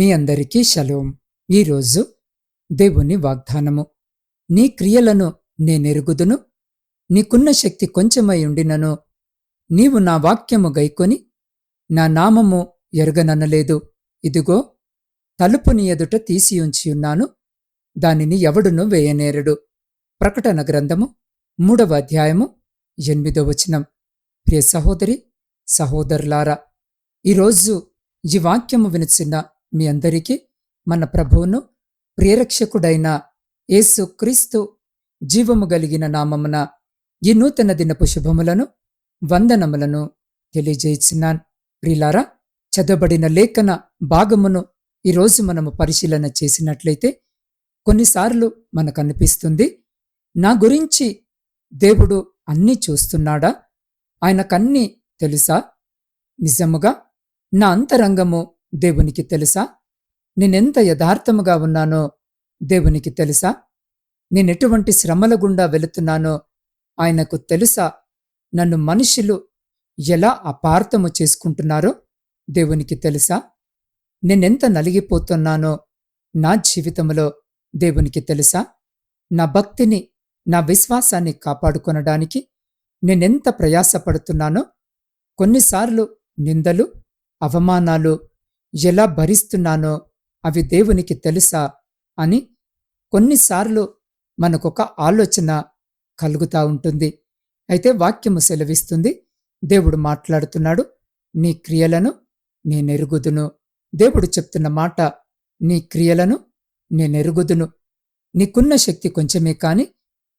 మీ అందరికీ షలోం ఈరోజు దేవుని వాగ్దానము. నీ క్రియలను నేనెరుగుదును. నీకున్న శక్తి కొంచెమై ఉండినను. నీవు నా వాక్యము గైకొని నా నామము ఎరగననలేదు. ఇదిగో తలుపుని ఎదుట తీసియుంచియున్నాను దానిని ఎవడును వేయనేరడు. ప్రకటన గ్రంథము మూడవ అధ్యాయము ఎనిమిదో వచనం. ప్రియ సహోదరి సహోదరులారా ఈరోజు ఈ వాక్యము వినిచిన మీ అందరికీ మన ప్రభువును ప్రియరక్షకుడైన యేసు క్రీస్తు జీవము కలిగిన నామమున ఈ నూతన దినపు శుభములను వందనములను తెలియజేస్తున్నాను. ప్రిలారా చదవబడిన లేఖన భాగమును ఈరోజు మనము పరిశీలన చేసినట్లయితే కొన్నిసార్లు మనకు అనిపిస్తుంది నా గురించి దేవుడు అన్నీ చూస్తున్నాడా? ఆయనకన్నీ తెలుసా? నిజముగా నా అంతరంగము దేవునికి తెలుసా? నేనెంత యథార్థముగా ఉన్నానో దేవునికి తెలుసా? నేనెటువంటి శ్రమల గుండా వెళుతున్నానో ఆయనకు తెలుసా? నన్ను మనుషులు ఎలా అపార్థము చేసుకుంటున్నారో దేవునికి తెలుసా? నేనెంత నలిగిపోతున్నానో నా జీవితంలో దేవునికి తెలుసా? నా భక్తిని నా విశ్వాసాన్ని కాపాడుకొనడానికి నేనెంత ప్రయాసపడుతున్నానో కొన్నిసార్లు నిందలు అవమానాలు ఎలా భరిస్తున్నానో అవి దేవునికి తెలుసా అని కొన్నిసార్లు మనకొక ఆలోచన కలుగుతా ఉంటుంది. అయితే వాక్యము సెలవిస్తుంది. దేవుడు మాట్లాడుతున్నాడు. నీ క్రియలను నేనెరుగుదును. దేవుడు చెప్తున్న మాట నీ క్రియలను నేనెరుగుదును. నీకున్న శక్తి కొంచెమే కాని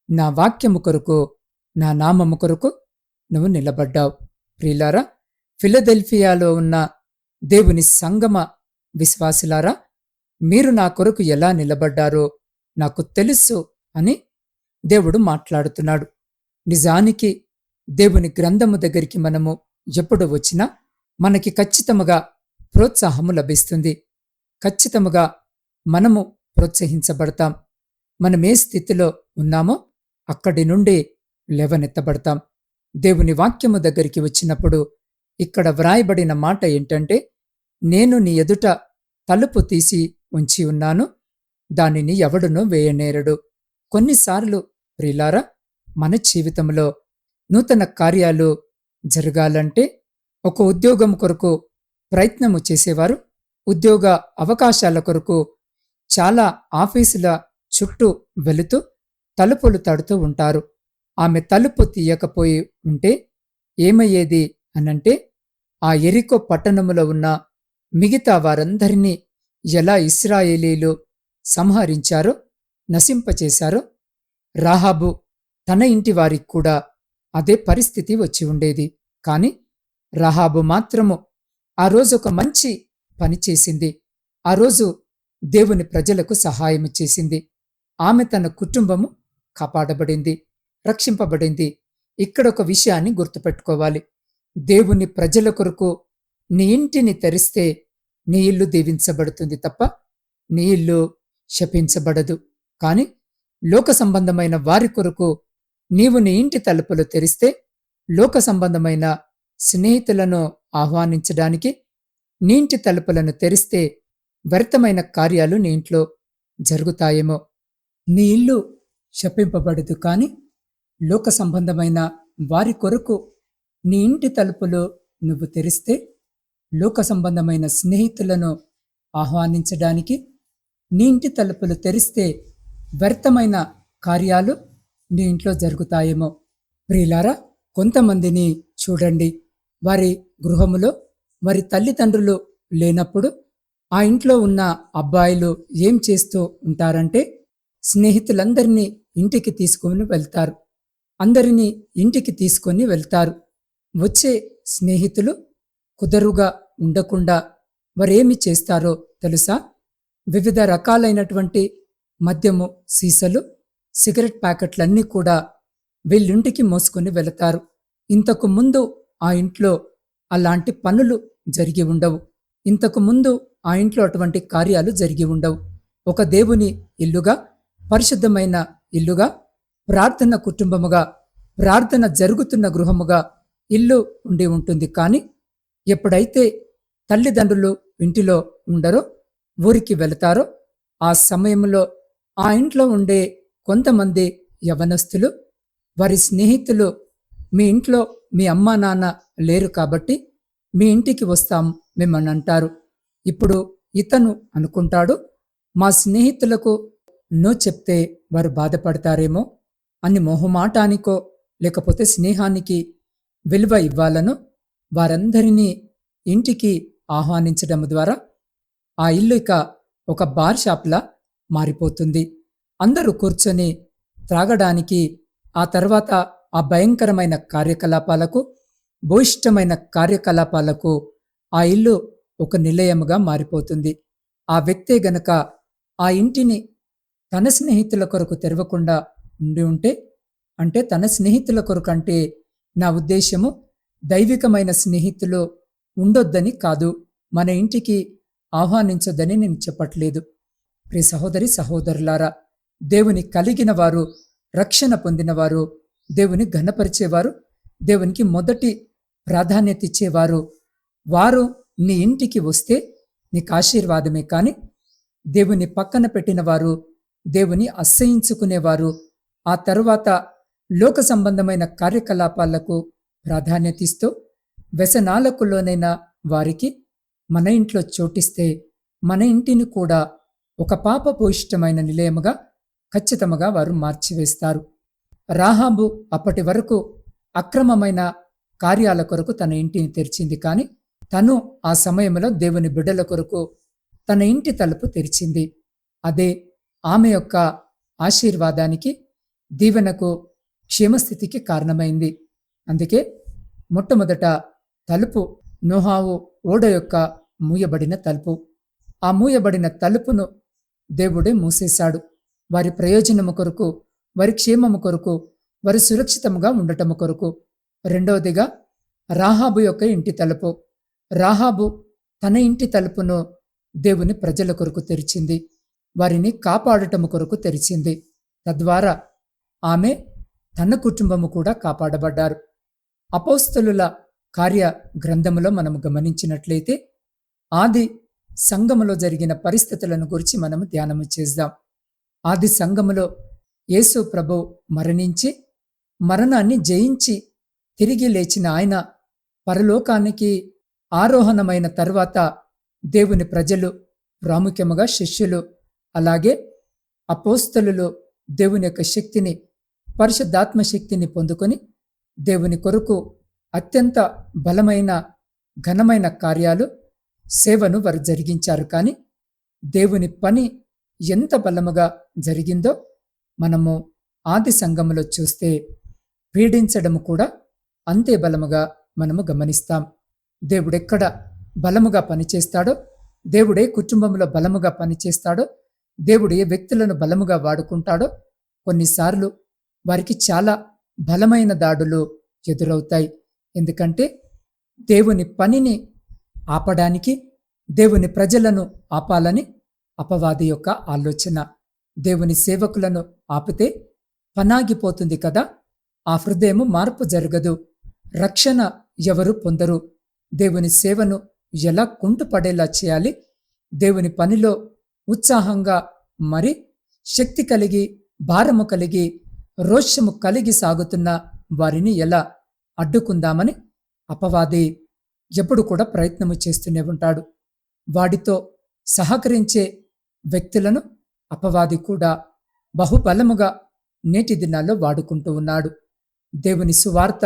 నా వాక్యము కొరకు నా నామము కొరకు నువ్వు నిలబడ్డావు. ప్రియులారా ఫిలదెల్ఫియాలో ఉన్న దేవుని సంగమ విశ్వాసులారా మీరు నా కొరకు ఎలా నిలబడ్డారో నాకు తెలుసు అని దేవుడు మాట్లాడుతున్నాడు. నిజానికి దేవుని గ్రంథము దగ్గరికి మనము ఎప్పుడు వచ్చినా మనకి ఖచ్చితముగా ప్రోత్సాహము లభిస్తుంది. ఖచ్చితముగా మనము ప్రోత్సహించబడతాం. మనం ఏ స్థితిలో ఉన్నామో అక్కడి నుండి లేవనెత్తబడతాం. దేవుని వాక్యము దగ్గరికి వచ్చినప్పుడు ఇక్కడ వ్రాయబడిన మాట ఏంటంటే నేను నీ ఎదుట తలుపు తీసి ఉంచి ఉన్నాను దానిని ఎవడునూ వేయనేరడు. కొన్నిసార్లు ప్రిలారా మన జీవితంలో నూతన కార్యాలు జరగాలంటే ఒక ఉద్యోగం కొరకు ప్రయత్నము చేసేవారు ఉద్యోగ అవకాశాల కొరకు చాలా ఆఫీసుల చుట్టూ వెళుతూ తలుపులు తడుతూ ఉంటారు. ఆమె తలుపు తీయకపోయి ఉంటే ఏమయ్యేది అనంటే ఆ ఎరికో పట్టణములో ఉన్న మిగతా వారందరినీ ఎలా ఇస్రాయేలీలు సంహరించారో నశింపచేశారో రాహాబు తన ఇంటి వారికి కూడా అదే పరిస్థితి వచ్చి ఉండేది. కాని రాహాబు మాత్రము ఆ రోజు ఒక మంచి పని చేసింది. ఆ రోజు దేవుని ప్రజలకు సహాయం చేసింది. ఆమె తన కుటుంబము కాపాడబడింది రక్షింపబడింది. ఇక్కడ ఒక విషయాన్ని గుర్తుపెట్టుకోవాలి. దేవుని ప్రజల కొరకు నీ ఇంటిని తెరిస్తే నీ ఇల్లు దీవించబడుతుంది తప్ప నీ ఇల్లు శపించబడదు. కాని లోక సంబంధమైన వారి కొరకు నీవు నీ ఇంటి తలుపులు తెరిస్తే లోక సంబంధమైన స్నేహితులను ఆహ్వానించడానికి నీ ఇంటి తలుపులను తెరిస్తే వ్యర్థమైన కార్యాలు నీ ఇంట్లో జరుగుతాయేమో. నీ ఇల్లు శపింపబడదు కాని లోక సంబంధమైన వారి కొరకు నీ ఇంటి తలుపులు నువ్వు తెరిస్తే లోక సంబంధమైన స్నేహితులను ఆహ్వానించడానికి నీ ఇంటి తలుపులు తెరిస్తే వ్యర్థమైన కార్యాలు నీ ఇంట్లో జరుగుతాయేమో. ప్రియులారా కొంతమందిని చూడండి. వారి గృహములో వారి తల్లిదండ్రులు లేనప్పుడు ఆ ఇంట్లో ఉన్న అబ్బాయిలు ఏం చేస్తూ ఉంటారంటే స్నేహితులందరినీ ఇంటికి తీసుకొని వెళ్తారు. అందరినీ ఇంటికి తీసుకొని వెళ్తారు. వచ్చే స్నేహితులు కుదరుగా ఉండకుండా వారేమి చేస్తారో తెలుసా? వివిధ రకాలైనటువంటి మద్యము సీసలు సిగరెట్ ప్యాకెట్లన్నీ కూడా వీళ్ళింటికి మోసుకొని వెళతారు. ఇంతకు ముందు ఆ ఇంట్లో అలాంటి పనులు జరిగి ఉండవు. ఇంతకు ముందు ఆ ఇంట్లో అటువంటి కార్యాలు జరిగి ఉండవు. ఒక దేవుని ఇల్లుగా పరిశుద్ధమైన ఇల్లుగా ప్రార్థన కుటుంబముగా ప్రార్థన జరుగుతున్న గృహముగా ఇల్లు ఉండి ఉంటుంది కానీ ఎప్పుడైతే తల్లిదండ్రులు ఇంటిలో ఉండరో ఊరికి వెళతారో ఆ సమయంలో ఆ ఇంట్లో ఉండే కొంతమంది యవనస్తులు వారి స్నేహితులు మీ ఇంట్లో మీ అమ్మా నాన్న లేరు కాబట్టి మీ ఇంటికి వస్తాం మిమ్మల్ని అంటారు. ఇప్పుడు ఇతను అనుకుంటాడు మా స్నేహితులకు నో చెప్తే వారు బాధపడతారేమో అని మొహమాటానికో లేకపోతే స్నేహానికి విలువ ఇవ్వాలను వారందరినీ ఇంటికి ఆహ్వానించడం ద్వారా ఆ ఇల్లు ఇక ఒక బార్ షాప్లా మారిపోతుంది. అందరూ కూర్చొని త్రాగడానికి ఆ తర్వాత ఆ భయంకరమైన కార్యకలాపాలకు భూయిష్టమైన కార్యకలాపాలకు ఆ ఇల్లు ఒక నిలయముగా మారిపోతుంది. ఆ వ్యక్తే గనక ఆ ఇంటిని తన స్నేహితుల కొరకు తెరవకుండా ఉండి ఉంటే అంటే తన స్నేహితుల కొరకు అంటే నా ఉద్దేశము దైవికమైన స్నేహితులు ఉండొద్దని కాదు. మన ఇంటికి ఆహ్వానించొద్దని నేను చెప్పట్లేదు. ప్రియ సహోదరి సహోదరులారా దేవుని కలిగిన వారు రక్షణ పొందినవారు దేవుని ఘనపరిచేవారు దేవునికి మొదటి ప్రాధాన్యత ఇచ్చేవారు. వారు నీ ఇంటికి వస్తే నీకు ఆశీర్వాదమే కానీ దేవుని పక్కన పెట్టిన వారు దేవుని అసహించుకునేవారు ఆ తరువాత లోక సంబంధమైన కార్యకలాపాలకు ప్రాధాన్యత ఇస్తూ వ్యసనాలకు లోనైన వారికి మన ఇంట్లో చోటిస్తే మన ఇంటిని కూడా ఒక పాపభూయిష్టమైన నిలయముగా ఖచ్చితంగా వారు మార్చివేస్తారు. రాహాబు అప్పటి వరకు అక్రమమైన కార్యాల కొరకు తన ఇంటిని తెరిచింది కానీ తను ఆ సమయంలో దేవుని బిడ్డల కొరకు తన ఇంటి తలుపు తెరిచింది. అదే ఆమె యొక్క ఆశీర్వాదానికి దీవెనకు క్షేమస్థితికి కారణమైంది. అందుకే మొట్టమొదట తలుపు నోహావు ఓడ యొక్క మూయబడిన తలుపు. ఆ మూయబడిన తలుపును దేవుడే మూసేశాడు. వారి ప్రయోజనము కొరకు వారి క్షేమము కొరకు వారి సురక్షితముగా ఉండటము కొరకు. రెండవదిగా రాహాబు యొక్క ఇంటి తలుపు. రాహాబు తన ఇంటి తలుపును దేవుని ప్రజల కొరకు తెరిచింది. వారిని కాపాడటము కొరకు తెరిచింది. తద్వారా ఆమె తన కుటుంబము కూడా కాపాడబడ్డారు. అపోస్తలుల కార్య గ్రంథములో మనము గమనించినట్లయితే ఆది సంఘములో జరిగిన పరిస్థితులను గురించి మనము ధ్యానము చేద్దాం. ఆది సంఘములో యేసు ప్రభు మరణించి మరణాన్ని జయించి తిరిగి లేచిన ఆయన పరలోకానికి ఆరోహణమైన తర్వాత దేవుని ప్రజలు ప్రాముఖ్యముగా శిష్యులు అలాగే అపోస్తలులు దేవుని యొక్క శక్తిని పరిశుద్ధాత్మ శక్తిని పొందుకొని దేవుని కొరకు అత్యంత బలమైన ఘనమైన కార్యాలు సేవను వారు జరిగించారు. కానీ దేవుని పని ఎంత బలముగా జరిగిందో మనము ఆది సంఘములో చూస్తే పీడించడము కూడా అంతే బలముగా మనము గమనిస్తాం. దేవుడెక్కడ బలముగా పనిచేస్తాడో దేవుడే కుటుంబంలో బలముగా పనిచేస్తాడో దేవుడు ఏ వ్యక్తులను బలముగా వాడుకుంటాడో కొన్నిసార్లు వారికి చాలా బలమైన దాడులు ఎదురవుతాయి. ఎందుకంటే దేవుని పనిని ఆపడానికి దేవుని ప్రజలను ఆపాలని అపవాది యొక్క ఆలోచన. దేవుని సేవకులను ఆపితే పనాగిపోతుంది కదా. ఆ హృదయము మార్పు జరగదు. రక్షణ ఎవరు పొందరు? దేవుని సేవను ఎలా కుంటుపడేలా చేయాలి? దేవుని పనిలో ఉత్సాహంగా మరి శక్తి కలిగి భారము కలిగి రోషము కలిగి సాగుతున్న వారిని ఎలా అడ్డుకుందామని అపవాది ఎప్పుడు కూడా ప్రయత్నము చేస్తూనే ఉంటాడు. వాడితో సహకరించే వ్యక్తులను అపవాది కూడా బహుబలముగా నేటి దినాల్లో వాడుకుంటూ ఉన్నాడు. దేవుని సువార్త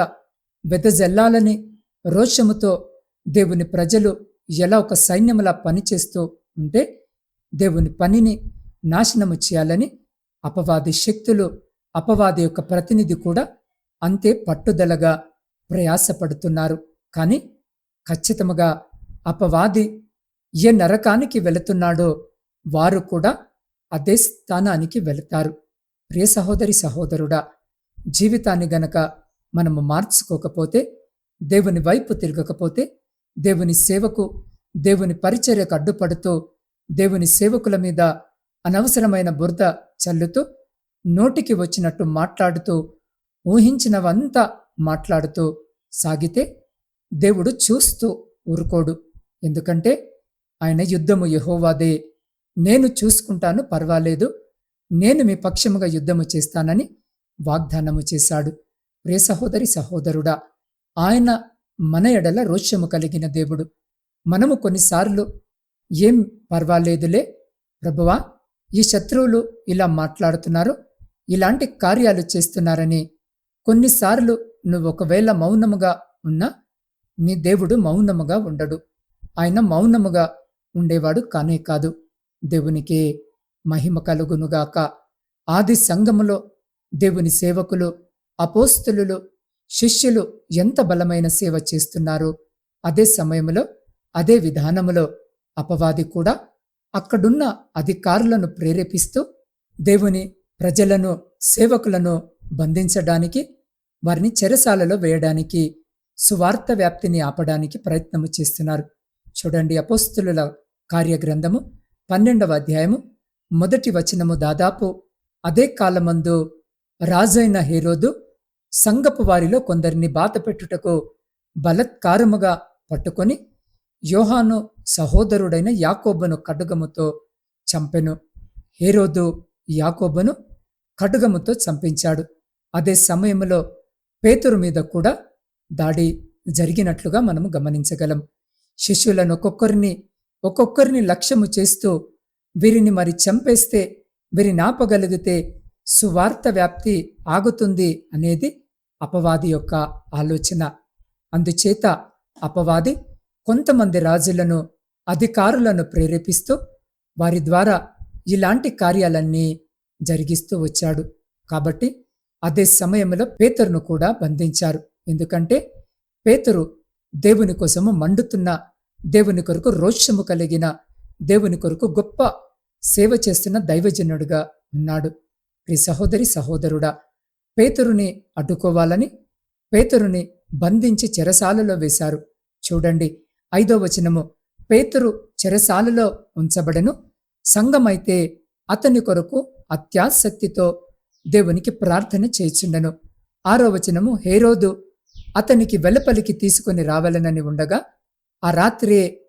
వెదజల్లాలని రోషముతో దేవుని ప్రజలు ఎలా ఒక సైన్యములా పనిచేస్తూ ఉంటే దేవుని పనిని నాశనము చేయాలని అపవాది శక్తులు అపవాది యొక్క ప్రతినిధి కూడా అంతే పట్టుదలగా ప్రయాసపడుతున్నారు. కానీ ఖచ్చితముగా అపవాది ఏ నరకానికి వెళుతున్నాడో వారు కూడా అదే స్థానానికి వెళతారు. ప్రియ సహోదరి సహోదరుడా జీవితాన్ని గనక మనము మార్చుకోకపోతే దేవుని వైపు తిరగకపోతే దేవుని సేవకు దేవుని పరిచర్యకు అడ్డుపడుతూ దేవుని సేవకుల మీద అనవసరమైన బురద చల్లుతూ నోటికి వచ్చినట్టు మాట్లాడుతూ ఊహించినవంతా మాట్లాడుతూ సాగితే దేవుడు చూస్తూ ఊరుకోడు. ఎందుకంటే ఆయన యుద్ధము యహోవాదే. నేను చూసుకుంటాను పర్వాలేదు. నేను మీ పక్షముగా యుద్ధము చేస్తానని వాగ్దానము చేశాడు. ప్రియ సహోదరి సహోదరుడా ఆయన మన ఎడల రోష్యము కలిగిన దేవుడు. మనము కొన్నిసార్లు ఏం పర్వాలేదులే. ప్రభువా ఈ శత్రువులు ఇలా మాట్లాడుతున్నారు. ఇలాంటి కార్యాలు చేస్తున్నారని కొన్నిసార్లు నువ్వు ఒకవేళ మౌనముగా ఉన్నా నీ దేవుడు మౌనముగా ఉండడు. ఆయన మౌనముగా ఉండేవాడు కానే కాదు. దేవునికే మహిమ కలుగునుగాక ఆది సంఘములో దేవుని సేవకులు అపోస్తులు శిష్యులు ఎంత బలమైన సేవ చేస్తున్నారో. అదే సమయంలో అదే విధానములో అపవాది కూడా అక్కడున్న అధికారులను ప్రేరేపిస్తూ దేవుని ప్రజలను సేవకులను బంధించడానికి వారిని చెరసాలలో వేయడానికి సువార్త వ్యాప్తిని ఆపడానికి ప్రయత్నము చేస్తున్నారు. చూడండి అపోస్తుల కార్యగ్రంథము పన్నెండవ అధ్యాయము మొదటి వచనము దాదాపు అదే కాలమందు రాజైన హేరోదు సంగపు వారిలో కొందరిని బాధపెట్టుటకు బలత్కారముగా పట్టుకొని యోహాను సహోదరుడైన యాకోబును కడుగముతో చంపెను. హేరోదు యాకోబును కడుగముతో చంపించాడు. అదే సమయంలో పేతురు మీద కూడా దాడి జరిగినట్లుగా మనము గమనించగలం. శిష్యులను ఒక్కొక్కరిని ఒక్కొక్కరిని లక్ష్యము చేస్తూ వీరిని మరి చంపేస్తే వీరిని ఆపగలిగితే సువార్త వ్యాప్తి ఆగుతుంది అనేది అపవాది యొక్క ఆలోచన. అందుచేత అపవాది కొంతమంది రాజులను అధికారులను ప్రేరేపిస్తూ వారి ద్వారా ఇలాంటి కార్యాలన్నీ జరిగిస్తూ వచ్చాడు. కాబట్టి అదే సమయంలో పేతరును కూడా బంధించారు. ఎందుకంటే పేతరు దేవుని కోసము మండుతున్న దేవుని కొరకు రోషము కలిగిన దేవుని కొరకు గొప్ప సేవ చేస్తున్న దైవజనుడుగా ఉన్నాడు. ప్రి సహోదరి సహోదరుడా పేతురుని అడ్డుకోవాలని పేతురుని బంధించి చెరసాలలో వేశారు. చూడండి ఐదో వచనము పేతురు చెరసాలలో ఉంచబడెను సంఘమైతే అతని కొరకు అత్యాసక్తితో దేవునికి ప్రార్థన చేయుచుండెను. ఆరో వచనము హేరోదు అతనికి వెలుపలికి తీసుకుని రావాలనని ఉండగా ఆ రాత్రియే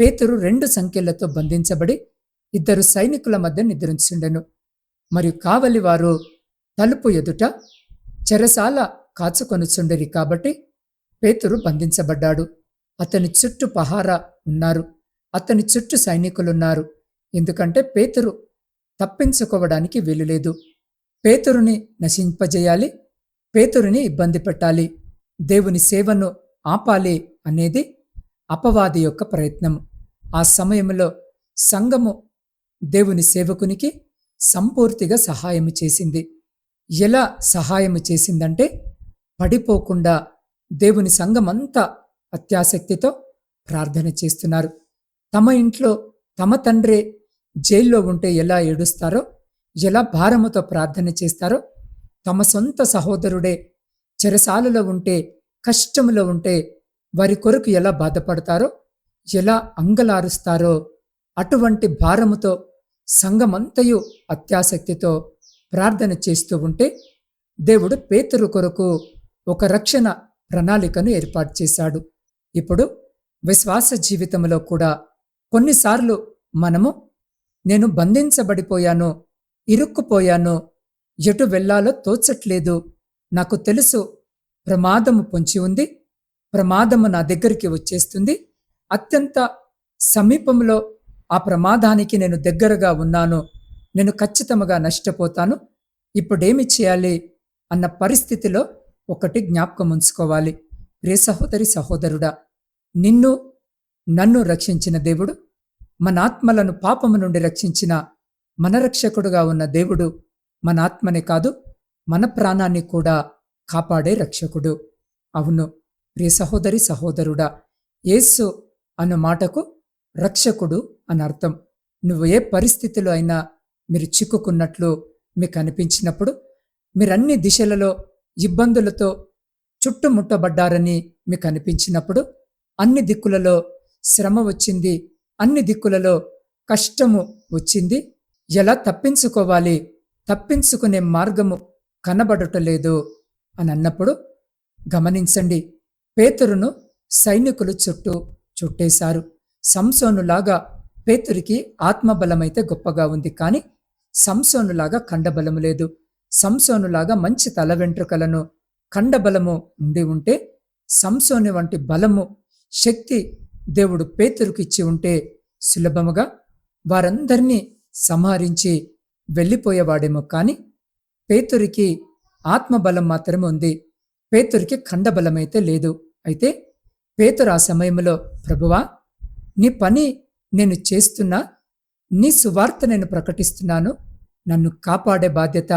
పేతురు రెండు సంఖ్యలతో బంధించబడి ఇద్దరు సైనికుల మధ్య నిద్రించుండెను. మరియు కావలి వారు తలుపు ఎదుట చెరసాల కాచుకొనుచుండరి కాబట్టి పేతురు బంధించబడ్డాడు. అతని చుట్టూ పహారా ఉన్నారు. అతని చుట్టూ సైనికులున్నారు. ఎందుకంటే పేతురు తప్పించుకోవడానికి వీలులేదు. పేతురుని నశింపజేయాలి పేతురుని ఇబ్బంది పెట్టాలి దేవుని సేవను ఆపాలి అనేది అపవాది యొక్క ప్రయత్నం. ఆ సమయంలో సంఘము దేవుని సేవకునికి సంపూర్తిగా సహాయము చేసింది. ఎలా సహాయము చేసిందంటే పడిపోకుండా దేవుని సంఘమంతా అత్యాసక్తితో ప్రార్థన చేస్తున్నారు. తమ ఇంట్లో తమ తండ్రే జైల్లో ఉంటే ఎలా ఏడుస్తారో ఎలా భారముతో ప్రార్థన చేస్తారో తమ సొంత సహోదరుడే చెరసాలలో ఉంటే కష్టములో ఉంటే వారి కొరకు ఎలా బాధపడతారో ఎలా అంగలారుస్తారో అటువంటి భారముతో సంఘమంతయు అత్యాసక్తితో ప్రార్థన చేస్తూ ఉంటే దేవుడు పేతురు కొరకు ఒక రక్షణ ప్రణాళికను ఏర్పాటు చేశాడు. ఇప్పుడు విశ్వాస జీవితంలో కూడా కొన్నిసార్లు మనము నేను బంధించబడిపోయాను ఇరుక్కుపోయాను ఎటు వెళ్ళాలో తోచట్లేదు. నాకు తెలుసు ప్రమాదము పొంచి ఉంది ప్రమాదము నా దగ్గరికి వచ్చేస్తుంది. అత్యంత సమీపంలో ఆ ప్రమాదానికి నేను దగ్గరగా ఉన్నాను. నేను ఖచ్చితంగా నష్టపోతాను. ఇప్పుడేమి చేయాలి అన్న పరిస్థితిలో ఒకటి జ్ఞాపకం ఉంచుకోవాలి. రే సహోదరి సహోదరుడా నిన్ను నన్ను రక్షించిన దేవుడు మన ఆత్మలను పాపము నుండి రక్షించిన మన రక్షకుడుగా ఉన్న దేవుడు మన ఆత్మనే కాదు మన ప్రాణాన్ని కూడా కాపాడే రక్షకుడు. అవును ప్రియ సహోదరి సహోదరుడా యేసు అన్న మాటకు రక్షకుడు అని అర్థం. నువ్వు ఏ పరిస్థితిలో అయినా మీరు చిక్కుకున్నట్లు మీకు అనిపించినప్పుడు మీరన్ని దిశలలో ఇబ్బందులతో చుట్టుముట్టబడ్డారని మీకు అనిపించినప్పుడు అన్ని దిక్కులలో శ్రమ వచ్చింది అన్ని దిక్కులలో కష్టము వచ్చింది. ఎలా తప్పించుకోవాలి? తప్పించుకునే మార్గము కనబడటలేదు అని అన్నప్పుడు గమనించండి. పేతురును సైనికులు చుట్టూ చుట్టేశారు. సంసోనులాగా పేతురికి ఆత్మబలమైతే గొప్పగా ఉంది. కానీ సంసోనులాగా కండబలము లేదు. సంసోనులాగా మంచి తల వెంట్రుకలను కండబలము ఉండి ఉంటే సంసోని వంటి బలము శక్తి దేవుడు పేతురుకు ఇచ్చి ఉంటే సులభముగా వారందరినీ సంహరించి వెళ్ళిపోయేవాడేమో కానీ పేతురికి ఆత్మబలం మాత్రమే ఉంది. పేతురికి ఖండబలమైతే లేదు. అయితే పేతురు ఆ సమయంలో ప్రభువా నీ పని నేను చేస్తున్నా నీ సువార్త నేను ప్రకటిస్తున్నాను నన్ను కాపాడే బాధ్యత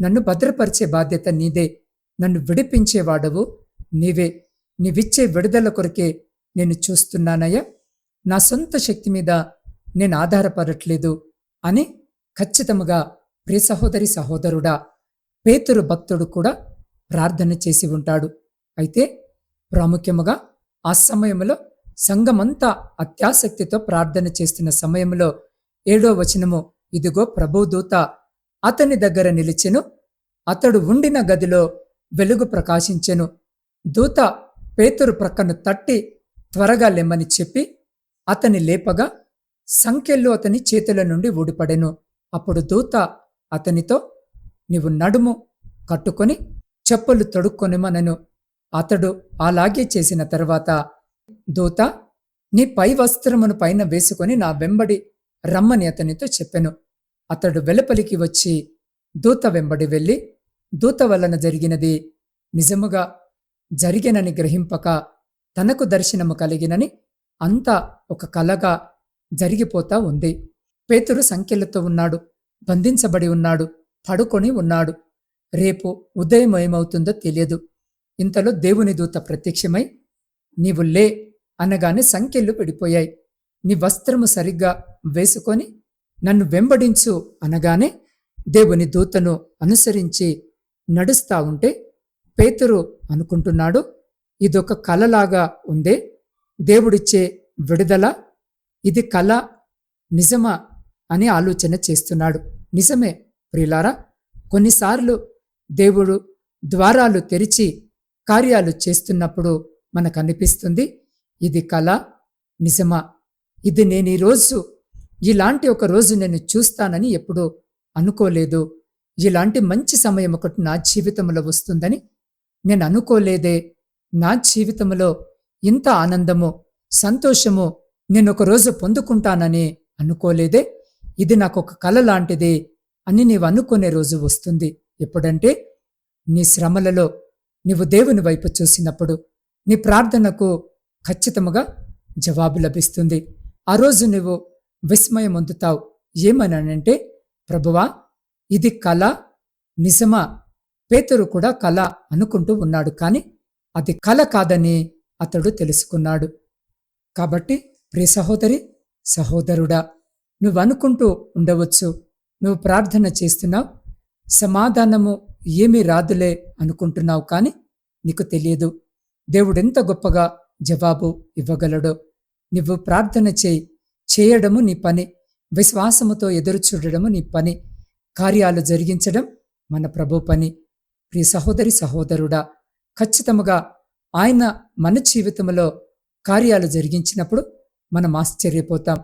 నన్ను భద్రపరిచే బాధ్యత నీదే నన్ను విడిపించేవాడవు నీవే నీవిచ్చే విడుదల కొరకే నేను చూస్తున్నానయ్యా. నా సొంత శక్తి మీద నేను ఆధారపడట్లేదు అని ఖచ్చితముగా ప్రియ సహోదరి సహోదరుడా పేతురు భక్తుడు కూడా ప్రార్థన చేసి ఉంటాడు. అయితే ప్రాముఖ్యముగా ఆ సమయంలో సంఘమంతా అత్యాసక్తితో ప్రార్థన చేస్తున్న సమయంలో ఏడో వచనము ఇదిగో ప్రభుదూత అతని దగ్గర నిలిచెను అతడు ఉండిన గదిలో వెలుగు ప్రకాశించెను. దూత పేతురు ప్రక్కను తట్టి త్వరగా లెమ్మని చెప్పి అతని లేపగా సంఖ్యల్లో అతని చేతుల నుండి ఊడిపడెను. అప్పుడు దూత అతనితో నీవు నడుము కట్టుకొని చెప్పులు తొడుక్కొనిమనను. అతడు అలాగే చేసిన తర్వాత దూత నీ పై వస్త్రమును పైన వేసుకొని నా వెంబడి రమ్మని అతనితో చెప్పెను. అతడు వెలుపలికి వచ్చి దూత వెంబడి వెళ్ళి దూత వలన జరిగినది నిజముగా జరిగినని గ్రహింపక తనకు దర్శనము కలిగినని అంతా ఒక కలగా జరిగిపోతా ఉంది. పేతురు సంఖ్యలతో ఉన్నాడు బంధించబడి ఉన్నాడు పడుకొని ఉన్నాడు. రేపు ఉదయం ఏమవుతుందో తెలియదు. ఇంతలో దేవుని దూత ప్రత్యక్షమై నీవు లే అనగానే సంఖ్యలు పడిపోయాయి నీ వస్త్రము సరిగ్గా వేసుకొని నన్ను వెంబడించు అనగానే దేవుని దూతను అనుసరించి నడుస్తా ఉంటే పేతురు అనుకుంటున్నాడు ఇదొక కలలాగా ఉందే. దేవుడిచ్చే విడుదల ఇది కళ నిజమా అని ఆలోచన చేస్తున్నాడు. నిజమే ప్రియులారా కొన్నిసార్లు దేవుడు ద్వారాలు తెరిచి కార్యాలు చేస్తున్నప్పుడు మనకు అనిపిస్తుంది ఇది కళ నిజమా? ఇది నేను ఈరోజు ఇలాంటి ఒక రోజు నేను చూస్తానని ఎప్పుడూ అనుకోలేదు. ఇలాంటి మంచి సమయం ఒకటి నా జీవితంలో వస్తుందని నేను అనుకోలేదే. నా జీవితంలో ఇంత ఆనందము సంతోషము నేనొకరోజు పొందుకుంటానని అనుకోలేదే. ఇది నాకు ఒక కల లాంటిది అని నీవు అనుకునే రోజు వస్తుంది. ఎప్పుడంటే నీ శ్రమలలో నీవు దేవుని వైపు చూసినప్పుడు నీ ప్రార్థనకు ఖచ్చితముగా జవాబు లభిస్తుంది. ఆ రోజు నువ్వు విస్మయం అందుతావు. ఏమనంటే ప్రభువా ఇది కళ నిజమా? పేతురు కూడా కళ అనుకుంటూ ఉన్నాడు. కానీ అది కళ కాదని అతడు తెలుసుకున్నాడు. కాబట్టి ప్రియ సహోదరి సహోదరుడా నువ్వు అనుకుంటూ ఉండవచ్చు. నువ్వు ప్రార్థన చేస్తున్నావు. సమాధానము ఏమీ రాదులే అనుకుంటున్నావు కానీ నీకు తెలియదు. దేవుడెంత గొప్పగా జవాబు ఇవ్వగలడో. నువ్వు ప్రార్థన చేయి. చేయడము నీ పని. విశ్వాసముతో ఎదురు చూడడము నీ పని. కార్యాలు జరిగించడం మన ప్రభు పని. ప్రియ సహోదరి సహోదరుడా ఖచ్చితముగా ఆయన మన జీవితంలో కార్యాలు జరిగించినప్పుడు మనం ఆశ్చర్యపోతాం.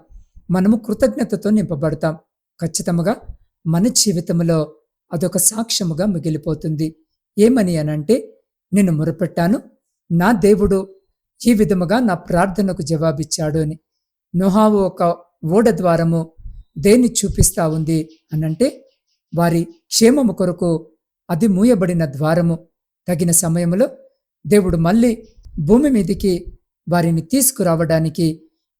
మనము కృతజ్ఞతతో నింపబడతాం. ఖచ్చితముగా మన జీవితంలో అదొక సాక్ష్యముగా మిగిలిపోతుంది. ఏమని అనంటే నేను మొరపెట్టాను. నా దేవుడు ఈ విధముగా నా ప్రార్థనకు జవాబిచ్చాడు అని. నొహావు ఒక ఓడ ద్వారము దేన్ని చూపిస్తా ఉంది అనంటే వారి క్షేమము కొరకు అది మూయబడిన ద్వారము. తగిన సమయంలో దేవుడు మళ్ళీ భూమి మీదికి వారిని తీసుకురావడానికి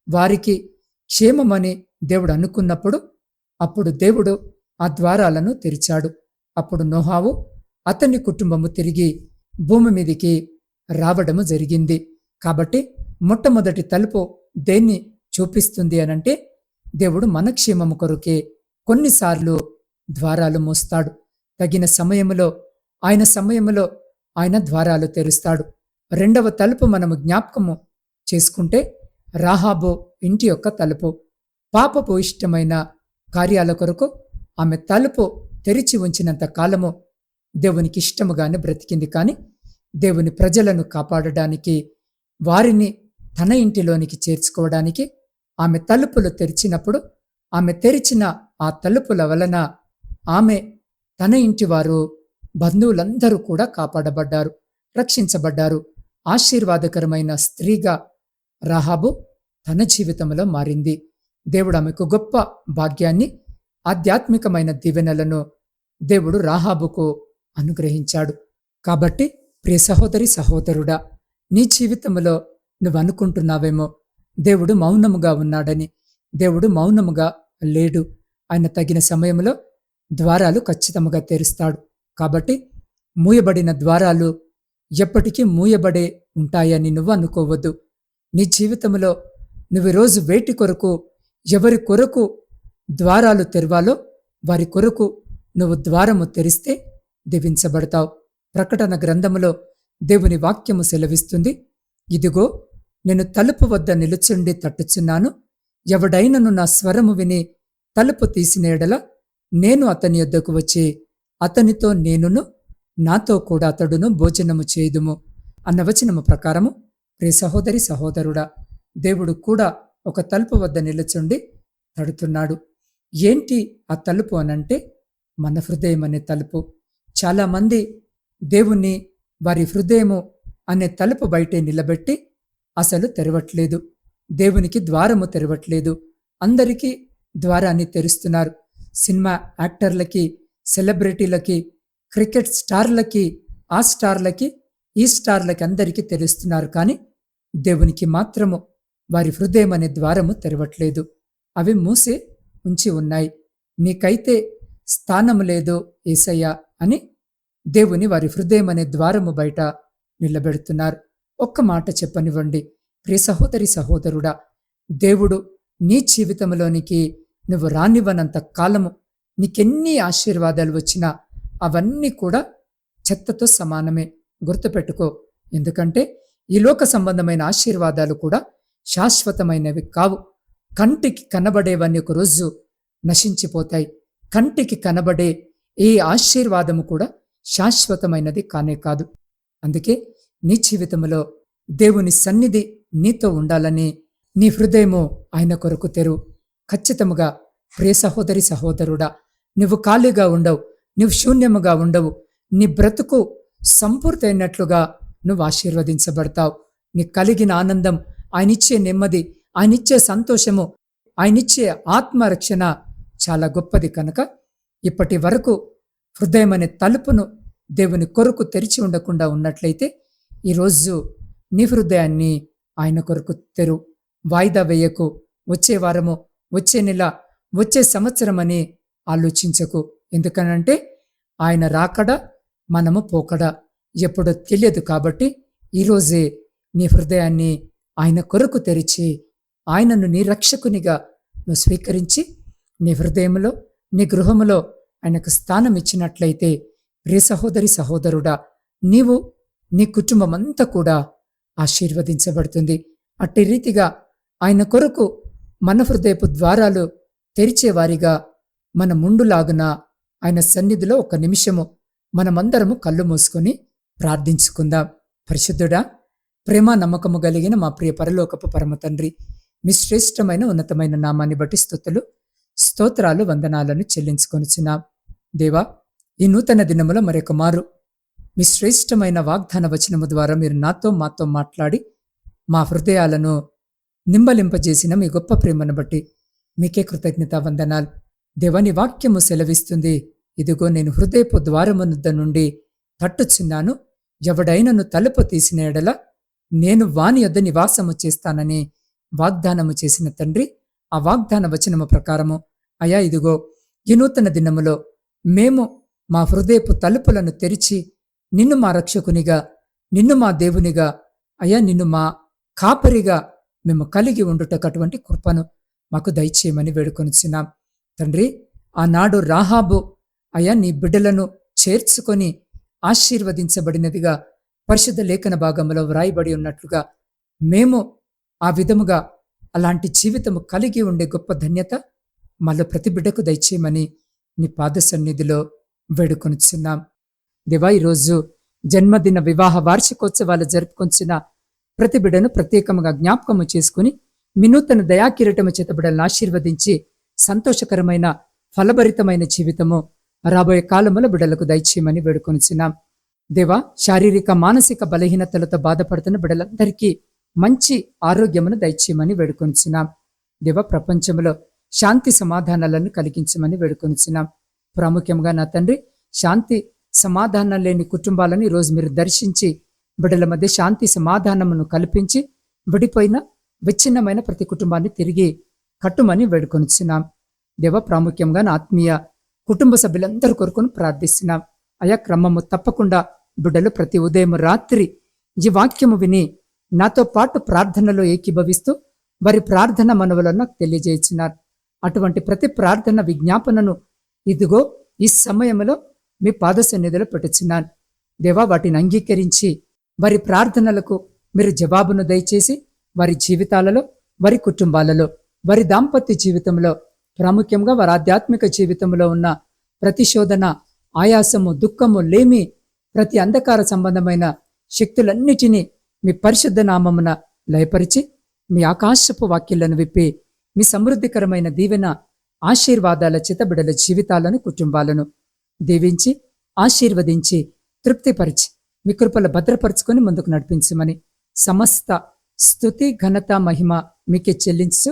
వారికి క్షేమమని దేవుడు అనుకున్నప్పుడు అప్పుడు దేవుడు ఆ ద్వారాలను తెరిచాడు. అప్పుడు నోహావు అతని కుటుంబము తిరిగి భూమి మీదికి రావడము జరిగింది. కాబట్టి మొట్టమొదటి తలుపు దేన్ని చూపిస్తుంది అనంటే దేవుడు మన క్షేమము కొరకే కొన్నిసార్లు ద్వారాలు మోస్తాడు. తగిన సమయంలో ఆయన సమయములో ఆయన ద్వారాలు తెరుస్తాడు. రెండవ తలుపు మనము జ్ఞాపకము చేసుకుంటే రాహాబో ఇంటి యొక్క తలుపు. పాపపు ఇష్టమైన కార్యాల కొరకు ఆమె తలుపు తెరిచి ఉంచినంత కాలము దేవునికి ఇష్టముగానే బ్రతికింది. కానీ దేవుని ప్రజలను కాపాడడానికి వారిని తన ఇంటిలోనికి చేర్చుకోవడానికి ఆమె తలుపులు తెరిచినప్పుడు ఆమె తెరిచిన ఆ తలుపుల వలన ఆమె తన ఇంటివారు బంధువులందరూ కూడా కాపాడబడ్డారు రక్షించబడ్డారు. ఆశీర్వాదకరమైన స్త్రీగా రహాబు తన జీవితంలో మారింది. దేవుడు ఆమెకు గొప్ప భాగ్యాన్ని ఆధ్యాత్మికమైన దీవెనలను దేవుడు రాహాబుకు అనుగ్రహించాడు. కాబట్టి ప్రియ సహోదరి సహోదరుడా నీ జీవితంలో నువ్వు అనుకుంటున్నావేమో దేవుడు మౌనముగా ఉన్నాడని దేవుడు మౌనముగా లేడు. ఆయన తగిన సమయంలో ద్వారాలు ఖచ్చితముగా తెరుస్తాడు. కాబట్టి మూయబడిన ద్వారాలు ఎప్పటికీ మూయబడే ఉంటాయని నువ్వు అనుకోవద్దు. నీ జీవితంలో నువ్వు రోజు వేటి కొరకు ఎవరి కొరకు ద్వారాలు తెరవాలో వారి కొరకు నువ్వు ద్వారము తెరిస్తే దీవించబడతావు. ప్రకటన గ్రంథములో దేవుని వాక్యము సెలవిస్తుంది. ఇదిగో నేను తలుపు వద్ద నిలుచుండి తట్టుచున్నాను. ఎవడైనను నా స్వరము విని తలుపు తీసిన ఎడల నేను అతని యొద్దకు వచ్చి అతనితో నేనును నాతో కూడా అతడును భోజనము చేయుదుము అన్న వచనము ప్రకారము ప్రే సహోదరి సహోదరుడా దేవుడు కూడా ఒక తలుపు వద్ద నిలుచుండి తడుతున్నాడు. ఏంటి ఆ తలుపు అనంటే మన హృదయం అనే తలుపు. చాలామంది దేవుణ్ణి వారి హృదయము అనే తలుపు బయటే నిలబెట్టి అసలు తెరవట్లేదు. దేవునికి ద్వారము తెరవట్లేదు. అందరికీ ద్వారాన్ని తెరుస్తున్నారు. సినిమా యాక్టర్లకి సెలబ్రిటీలకి క్రికెట్ స్టార్లకి ఆ స్టార్లకి ఈ స్టార్లకి అందరికీ తెలుస్తున్నారు. కానీ దేవునికి మాత్రము వారి హృదయం అనే ద్వారము తెరవట్లేదు. అవి మూసి ఉంచి ఉన్నాయి. నీకైతే స్థానము లేదు ఏసయ్య అని దేవుని వారి హృదయం అనే ద్వారము బయట నిలబెడుతున్నారు. ఒక్క మాట చెప్పనివ్వండి. ప్రియ సహోదరి సహోదరుడా దేవుడు నీ జీవితంలోనికి నువ్వు రానివ్వనంత కాలము నీకెన్ని ఆశీర్వాదాలు వచ్చినా అవన్నీ కూడా చెత్తతో సమానమే. గుర్తుపెట్టుకో. ఎందుకంటే ఈ లోక సంబంధమైన ఆశీర్వాదాలు కూడా శాశ్వతమైనవి కావు. కంటికి కనబడేవన్నీ ఒక రోజు నశించిపోతాయి. కంటికి కనబడే ఏ ఆశీర్వాదము కూడా శాశ్వతమైనది కానే కాదు. అందుకే నీ జీవితంలో దేవుని సన్నిధి నీతో ఉండాలని నీ హృదయము ఆయన కొరకు తెరు. ఖచ్చితముగా ప్రియ సహోదరి సహోదరుడా నువ్వు ఖాళీగా ఉండవు నువ్వు శూన్యముగా ఉండవు. నీ బ్రతుకు సంపూర్తయినట్లుగా నువ్వు ఆశీర్వదించబడతావు. నీకు కలిగిన ఆనందం ఆయనిచ్చే నెమ్మది ఆయనిచ్చే సంతోషము ఆయన ఇచ్చే ఆత్మరక్షణ చాలా గొప్పది కనుక ఇప్పటి వరకు హృదయం అనే తలుపును దేవుని కొరకు తెరిచి ఉండకుండా ఉన్నట్లయితే ఈరోజు నీ హృదయాన్ని ఆయన కొరకు తెరు. వాయిదా వేయకు. వచ్చే వారము వచ్చే నెల వచ్చే సంవత్సరం అని ఆలోచించకు. ఎందుకనంటే ఆయన రాకడ మనము పోకడ. ఎప్పుడో తెలియదు కాబట్టి ఈరోజే నీ హృదయాన్ని ఆయన కొరకు తెరిచి ఆయనను నీ రక్షకునిగా నువ్వు స్వీకరించి నీ హృదయంలో నీ గృహములో ఆయనకు స్థానం ఇచ్చినట్లయితే ప్రియ సహోదరి సహోదరుడా నీవు నీ కుటుంబం అంతా కూడా ఆశీర్వదించబడుతుంది. అట్టి రీతిగా ఆయన కొరకు మన హృదయపు ద్వారాలు తెరిచేవారిగా మన ముండులాగున ఆయన సన్నిధిలో ఒక నిమిషము మనమందరము కళ్ళు మూసుకొని ప్రార్థించుకుందాం. పరిశుద్ధుడా ప్రేమ నమ్మకము కలిగిన మా ప్రియ పరలోకపు పరమ తండ్రి మీ శ్రేష్టమైన ఉన్నతమైన నామాన్ని బట్టి స్థుతులు స్తోత్రాలు వందనాలను చెల్లించుకొనిచున్నాం. దేవా ఈ నూతన దినములో మరొక మారు మీ శ్రేష్టమైన వాగ్దాన వచనము ద్వారా మీరు నాతో మాతో మాట్లాడి మా హృదయాలను నింబలింపజేసిన మీ గొప్ప ప్రేమను బట్టి మీకే కృతజ్ఞత వందనాలు. దేవని వాక్యము సెలవిస్తుంది. ఇదిగో నేను హృదయపు ద్వారమునుద్ద నుండి తట్టుచున్నాను. ఎవడైనను తలుపు తీసిన ఎడల నేను వాని యొద్ద నివాసము చేస్తానని వాగ్దానము చేసిన తండ్రి ఆ వాగ్దాన వచనము ప్రకారము అయా ఇదిగో ఈ నూతన దినములో మేము మా హృదయపు తలుపులను తెరిచి నిన్ను మా రక్షకునిగా నిన్ను మా దేవునిగా అయా నిన్ను మా కాపరిగా మేము కలిగి ఉండుటకటువంటి కృపను మాకు దయచేయమని వేడుకొనిచున్నాం. తండ్రి ఆనాడు రాహాబు అయ్యా నీ బిడ్డలను చేర్చుకొని ఆశీర్వదించబడినదిగా పరిశుద్ధ లేఖన భాగంలో వ్రాయబడి ఉన్నట్లుగా మేము ఆ విధముగా అలాంటి జీవితము కలిగి ఉండే గొప్ప ధన్యత మళ్ళీ ప్రతి బిడ్డకు దయచేయమని నీ పాద సన్నిధిలో వేడుకొనిచున్నాం. దివా ఈరోజు జన్మదిన వివాహ వార్షికోత్సవాలు జరుపుకొంచిన ప్రతి బిడ్డను ప్రత్యేకంగా జ్ఞాపకము చేసుకుని మినూతన దయాకిరటము దయాకిరీటము చేత బిడ్డలను ఆశీర్వదించి సంతోషకరమైన ఫలభరితమైన జీవితము రాబోయే కాలములో బిడలకు దయచేయమని వేడుకొనిచున్నాం. దేవా శారీరక మానసిక బలహీనతలతో బాధపడుతున్న బిడ్డలందరికీ మంచి ఆరోగ్యమును దయచేయమని వేడుకొనిచున్నాం. దేవ ప్రపంచంలో శాంతి సమాధానాలను కలిగించమని వేడుకొనిచున్నాం. ప్రాముఖ్యంగా నా తండ్రి శాంతి సమాధానం లేని కుటుంబాలను ఈరోజు మీరు దర్శించి బిడ్డల మధ్య శాంతి సమాధానమును కల్పించి విడిపోయిన విచ్ఛిన్నమైన ప్రతి కుటుంబాన్ని తిరిగి కట్టుమని వేడుకొనిచున్నాం. దేవ ప్రాముఖ్యంగా నా ఆత్మీయ కుటుంబ సభ్యులందరి కొరకును ప్రార్థిస్తున్నాం. అయా క్రమము తప్పకుండా బిడ్డలు ప్రతి ఉదయం రాత్రి ఈ వాక్యము విని నాతో పాటు ప్రార్థనలో ఏకీభవిస్తూ వారి ప్రార్థన మనవులను నాకు తెలియజేస్తున్నారు అటువంటి ప్రతి ప్రార్థన విజ్ఞాపనను ఇదిగో ఈ సమయంలో మీ పాద సన్నిధిలో పెట్టుచున్నాను. దేవా వాటిని అంగీకరించి వారి ప్రార్థనలకు మీరు జవాబును దయచేసి వారి జీవితాలలో వారి కుటుంబాలలో వారి దాంపత్య జీవితంలో ప్రాముఖ్యంగా వారి ఆధ్యాత్మిక జీవితంలో ఉన్న ప్రతిశోధన ఆయాసము దుఃఖము లేమి ప్రతి అంధకార సంబంధమైన శక్తులన్నిటినీ మీ పరిశుద్ధ నామమున లయపరిచి మీ ఆకాశపు వాక్యాలను విప్పి మీ సమృద్ధికరమైన దీవెన ఆశీర్వాదాల చితబిడల జీవితాలను కుటుంబాలను దీవించి ఆశీర్వదించి తృప్తిపరిచి మీ కృపల భద్రపరుచుకొని ముందుకు నడిపించమని సమస్త స్థుతి ఘనత మహిమ మీకే చెల్లించు